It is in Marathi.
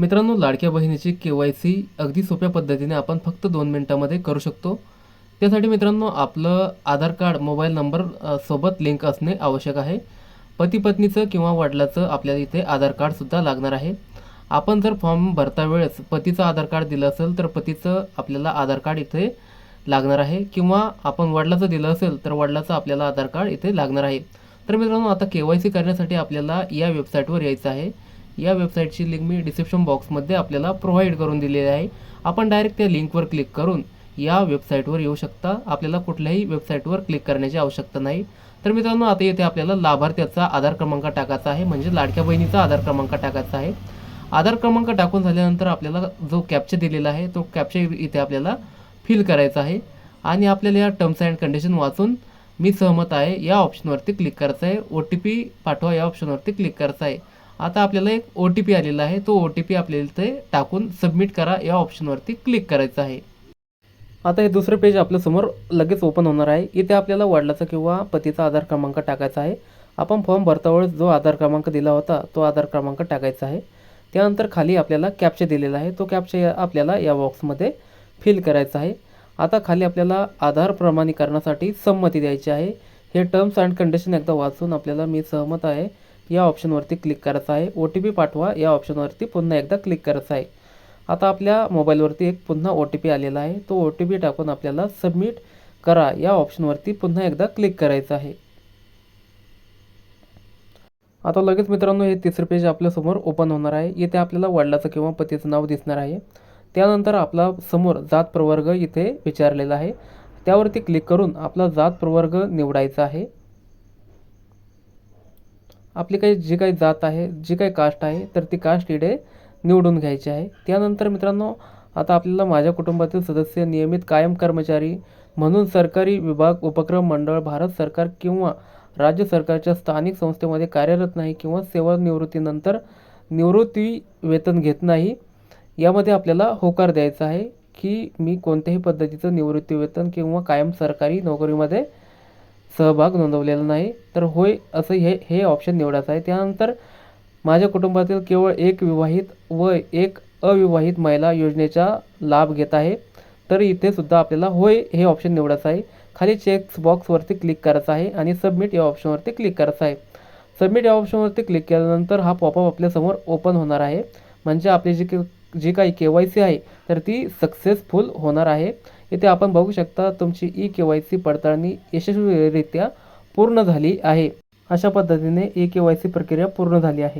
मित्रांनो लाडक्या बहिणीची के वाय सी अगदी सोप्या पद्धतीने आपण फक्त दोन मिनटामध्ये करू शकतो. त्यासाठी मित्रांनो आपलं आधार कार्ड मोबाईल नंबर सोबत लिंक असणे आवश्यक आहे. पती पत्नीचं किंवा वडिलाचं आपल्याला इथे आधार कार्डसुद्धा लागणार आहे. आपण जर फॉर्म भरता वेळेस पतीचं आधार कार्ड दिलं असेल तर पतीचं आपल्याला आधार कार्ड इथे लागणार आहे. किंवा आपण वडिलाचं दिलं असेल तर वडिलाचं आपल्याला आधार कार्ड इथे लागणार आहे. तर मित्रांनो आता के वाय सी करण्यासाठी आपल्याला या वेबसाईटवर यायचं आहे. या वेबसाईटची लिंक मी डिस्क्रिप्शन बॉक्समध्ये आपल्याला प्रोव्हाइड करून दिलेली आहे. आपण डायरेक्ट त्या लिंकवर क्लिक करून या वेबसाईटवर येऊ शकता. आपल्याला कुठल्याही वेबसाईटवर क्लिक करण्याची आवश्यकता नाही. तर मित्रांनो आता येथे आपल्याला लाभार्थ्याचा आधार क्रमांक टाकायचा आहे म्हणजे लाडक्या बहिणीचा आधार क्रमांक टाकायचा आहे. आधार क्रमांक टाकून झाल्यानंतर आपल्याला जो कॅप्चा दिलेला आहे तो कॅप्चा इथे आपल्याला फिल करायचा आहे. आणि आपल्याला या टर्म्स अँड कंडिशन वाचून मी सहमत आहे या ऑप्शनवरती क्लिक करायचं आहे. ओ टी पी पाठवा या ऑप्शनवरती क्लिक करायचं आहे. आता आपल्याला एक ओ टी पी आलेला आहे. तो ओ टी पी आपल्याला इथे टाकून सबमिट करा. या ऑप्शनवरती क्लिक करायचं आहे. आता हे दुसरं पेज आपल्यासमोर लगेच ओपन होणार आहे. इथे आपल्याला वडिलाचा किंवा पतीचा आधार क्रमांक टाकायचा आहे. आपण फॉर्म भरता वेळेस जो आधार क्रमांक दिला होता तो आधार क्रमांक टाकायचा आहे. त्यानंतर खाली आपल्याला कॅप्चा दिलेला आहे. तो कॅप्चा आपल्याला या बॉक्समध्ये फिल करायचा आहे. आता खाली आपल्याला आधार प्रमाणीकरणासाठी संमती द्यायची आहे. हे टर्म्स अँड कंडिशन एकदा वाचून आपल्याला मी सहमत आहे. या ऑप्शनवरती क्लिक करायचं आहे. ओ टी पी पाठवा. या ऑप्शनवरती पुन्हा एकदा क्लिक करायचं आहे. आता आपल्या मोबाईलवरती एक पुन्हा ओ टी पी आलेला आहे. तो ओ टी पी टाकून आपल्याला सबमिट करा. या ऑप्शनवरती पुन्हा एकदा क्लिक करायचं आहे. आता लगेच मित्रांनो हे तिसरं पेज आपल्यासमोर ओपन होणार आहे. इथे आपल्याला वडिलाचं किंवा पतीचं नाव दिसणार आहे. त्यानंतर आपला समोर जात प्रवर्ग इथे विचारलेला आहे. त्यावरती क्लिक करून आपला जात प्रवर्ग निवडायचा आहे. आपली काही जी काही जात आहे जी काही कास्ट आहे तर ती कास्ट इडे निवडून घ्यायची आहे. त्यानंतर मित्रांनो आता आपल्याला माझ्या कुटुंबातील सदस्य नियमित कायम कर्मचारी म्हणून सरकारी विभाग उपक्रम मंडळ भारत सरकार किंवा राज्य सरकारच्या स्थानिक संस्थेमध्ये कार्यरत नाही किंवा सेवानिवृत्तीनंतर निवृत्ती वेतन घेत नाही यामध्ये आपल्याला होकार द्यायचा आहे की मी कोणत्याही पद्धतीचं निवृत्ती वेतन किंवा कायम सरकारी नोकरीमध्ये सहभाग नोंदवलेला नाही तर होय असं हे हे ऑप्शन निवडायचं आहे. त्यानंतर माझ्या कुटुंबातील केवळ एक विवाहित व एक अविवाहित महिला योजनेचा लाभ घेत आहे. तर इथे सुद्धा आपल्याला होय हे ऑप्शन निवडायचं आहे. खाली चेक्स बॉक्सवरती क्लिक करायचं आहे आणि सबमिट या ऑप्शनवरती क्लिक करायचं आहे. सबमिट या ऑप्शनवरती क्लिक केल्यानंतर हा पॉपअप आपल्यासमोर ओपन होणार आहे. म्हणजे आपली जी के जी काही के वाय सी आहे तर ती सक्सेसफुल होणार आहे. इथे आपण बघू शकता तुमची ई के वाय सी पडताळणी यशस्वीरित्या पूर्ण झाली आहे. अशा पद्धतीने ई के वाय सी प्रक्रिया पूर्ण झाली आहे.